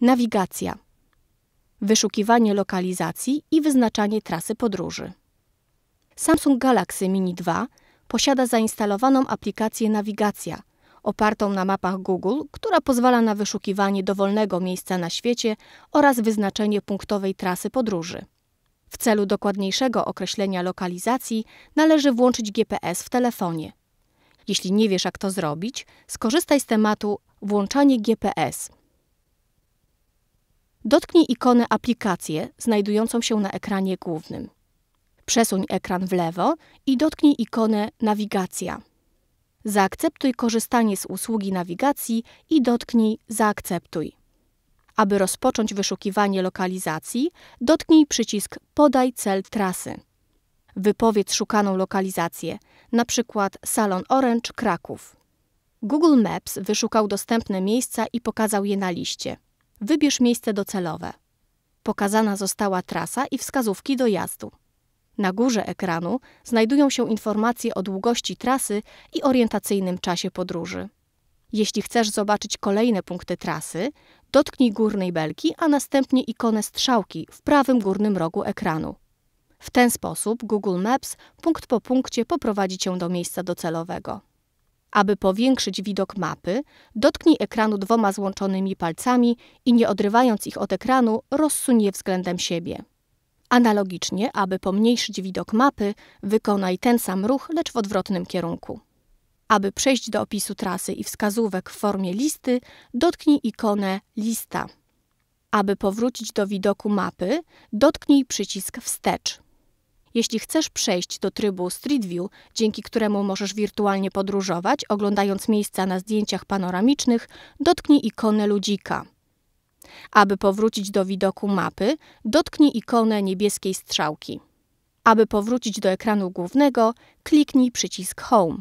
Nawigacja. Wyszukiwanie lokalizacji i wyznaczanie trasy podróży. Samsung Galaxy Mini 2 posiada zainstalowaną aplikację Nawigacja, opartą na mapach Google, która pozwala na wyszukiwanie dowolnego miejsca na świecie oraz wyznaczenie punktowej trasy podróży. W celu dokładniejszego określenia lokalizacji należy włączyć GPS w telefonie. Jeśli nie wiesz, jak to zrobić, skorzystaj z tematu Włączanie GPS. Dotknij ikonę Aplikacje znajdującą się na ekranie głównym. Przesuń ekran w lewo i dotknij ikonę Nawigacja. Zaakceptuj korzystanie z usługi nawigacji i dotknij Zaakceptuj. Aby rozpocząć wyszukiwanie lokalizacji, dotknij przycisk Podaj cel trasy. Wypowiedz szukaną lokalizację, np. Salon Orange Kraków. Google Maps wyszukał dostępne miejsca i pokazał je na liście. Wybierz miejsce docelowe. Pokazana została trasa i wskazówki dojazdu. Na górze ekranu znajdują się informacje o długości trasy i orientacyjnym czasie podróży. Jeśli chcesz zobaczyć kolejne punkty trasy, dotknij górnej belki, a następnie ikonę strzałki w prawym górnym rogu ekranu. W ten sposób Google Maps punkt po punkcie poprowadzi cię do miejsca docelowego. Aby powiększyć widok mapy, dotknij ekranu dwoma złączonymi palcami i nie odrywając ich od ekranu, rozsuń je względem siebie. Analogicznie, aby pomniejszyć widok mapy, wykonaj ten sam ruch, lecz w odwrotnym kierunku. Aby przejść do opisu trasy i wskazówek w formie listy, dotknij ikonę Lista. Aby powrócić do widoku mapy, dotknij przycisk Wstecz. Jeśli chcesz przejść do trybu Street View, dzięki któremu możesz wirtualnie podróżować, oglądając miejsca na zdjęciach panoramicznych, dotknij ikonę ludzika. Aby powrócić do widoku mapy, dotknij ikonę niebieskiej strzałki. Aby powrócić do ekranu głównego, kliknij przycisk Home.